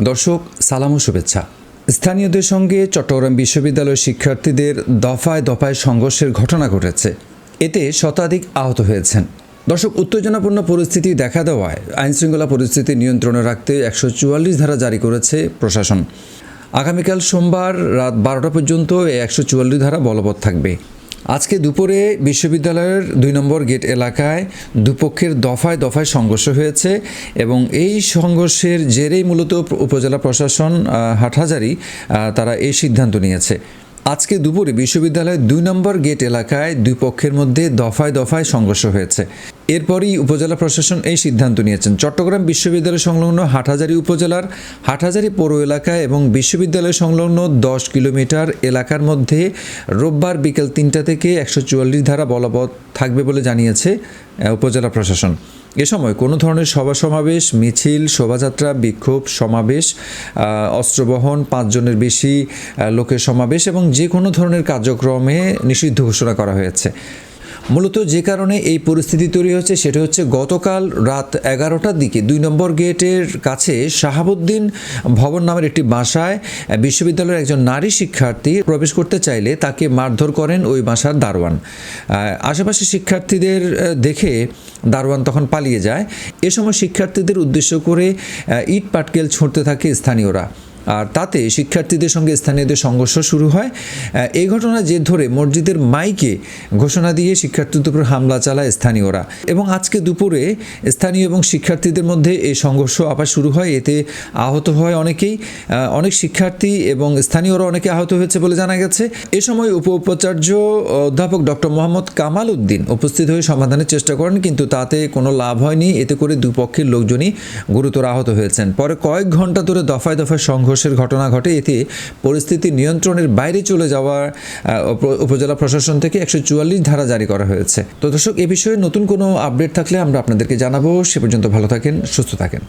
দর্শক, সালাম ও শুভেচ্ছা। স্থানীয়দের সঙ্গে চট্টগ্রাম বিশ্ববিদ্যালয়ের শিক্ষার্থীদের দফায় দফায় সংঘর্ষের ঘটনা ঘটেছে। এতে শতাধিক আহত হয়েছেন। দর্শক, উত্তেজনাপূর্ণ পরিস্থিতি দেখা দেওয়ায় আইনশৃঙ্খলা পরিস্থিতি নিয়ন্ত্রণে রাখতে একশো চুয়াল্লিশ ধারা জারি করেছে প্রশাসন। আগামীকাল সোমবার রাত বারোটা পর্যন্ত এই একশো চুয়াল্লিশ ধারা বলবৎ থাকবে। আজকে দুপুরে বিশ্ববিদ্যালয়ের দুই নম্বর গেট এলাকায় দুপক্ষের দফায় দফায় সংঘর্ষ হয়েছে এবং এই সংঘর্ষের জেরেই মূলত উপজেলা প্রশাসন হাটহাজারি তারা এই সিদ্ধান্ত নিয়েছে। আজকে দুপুরে বিশ্ববিদ্যালয়ের দুই নম্বর গেট এলাকায় দুই পক্ষের মধ্যে দফায় দফায় সংঘর্ষ হয়েছে। এরপরই উপজেলা প্রশাসন এই সিদ্ধান্ত নিয়েছেন। চট্টগ্রাম বিশ্ববিদ্যালয় সংলগ্ন হাটহাজারি উপজেলার হাটহাজারি পৌর এলাকায় এবং বিশ্ববিদ্যালয় সংলগ্ন দশ কিলোমিটার এলাকার মধ্যে রোববার বিকেল তিনটা থেকে একশো চুয়াল্লিশ ধারা বলবৎ থাকবে বলে জানিয়েছে উপজেলা প্রশাসন। এ সময় কোনো ধরনের সভা সমাবেশ, মিছিল, শোভাযাত্রা, বিক্ষোভ, সমাবেশ অস্ত্রবহন পাঁচজনের বেশি লোকের সমাবেশ এবং যে কোনো ধরনের কার্যক্রমে নিষিদ্ধ ঘোষণা করা হয়েছে। মূলত যে কারণে এই পরিস্থিতি তৈরি হচ্ছে সেটা হচ্ছে গতকাল রাত এগারোটার দিকে দুই নম্বর গেটের কাছে শাহাবুদ্দিন ভবন নামের একটি বাসায় বিশ্ববিদ্যালয়ের একজন নারী শিক্ষার্থী প্রবেশ করতে চাইলে তাকে মারধর করেন ওই বাসার দারোয়ান। আশেপাশে শিক্ষার্থীদের দেখে দারোয়ান তখন পালিয়ে যায়। এ সময় শিক্ষার্থীদের উদ্দেশ্য করে ইট পাটকেল ছুঁড়তে থাকে স্থানীয়রা। আর তাতে শিক্ষার্থীদের সঙ্গে স্থানীয়দের সংঘর্ষ শুরু হয়। এই ঘটনার জের ধরে মসজিদের মাইকে ঘোষণা দিয়ে শিক্ষার্থীদের উপর হামলা চালায় স্থানীয়রা। এবং আজকে দুপুরে স্থানীয় এবং শিক্ষার্থীদের মধ্যে এই সংঘর্ষ আবার শুরু হয়। এতে আহত হয় অনেকেই। অনেক শিক্ষার্থী এবং স্থানীয়রা অনেকে আহত হয়েছে বলে জানা গেছে। এ সময় উপ উপাচার্য অধ্যাপক ডক্টর মোহাম্মদ কামাল উদ্দিন উপস্থিত হয়ে সমাধানের চেষ্টা করেন, কিন্তু তাতে কোনো লাভ হয়নি। এতে করে দুপক্ষের লোকজনই গুরুতর আহত হয়েছেন। পরে কয়েক ঘণ্টা ধরে দফায় দফায় সংঘর্ষের ঘটনা ঘটে। এতে পরিস্থিতি নিয়ন্ত্রণের বাইরে চলে যাওয়ার উপজেলা প্রশাসন থেকে একশো চুয়াল্লিশ ধারা জারি করা হয়েছে। তো দর্শক, এ বিষয়ে নতুন কোনো আপডেট থাকলে আমরা আপনাদেরকে জানাব। সে পর্যন্ত ভালো থাকেন, সুস্থ থাকেন।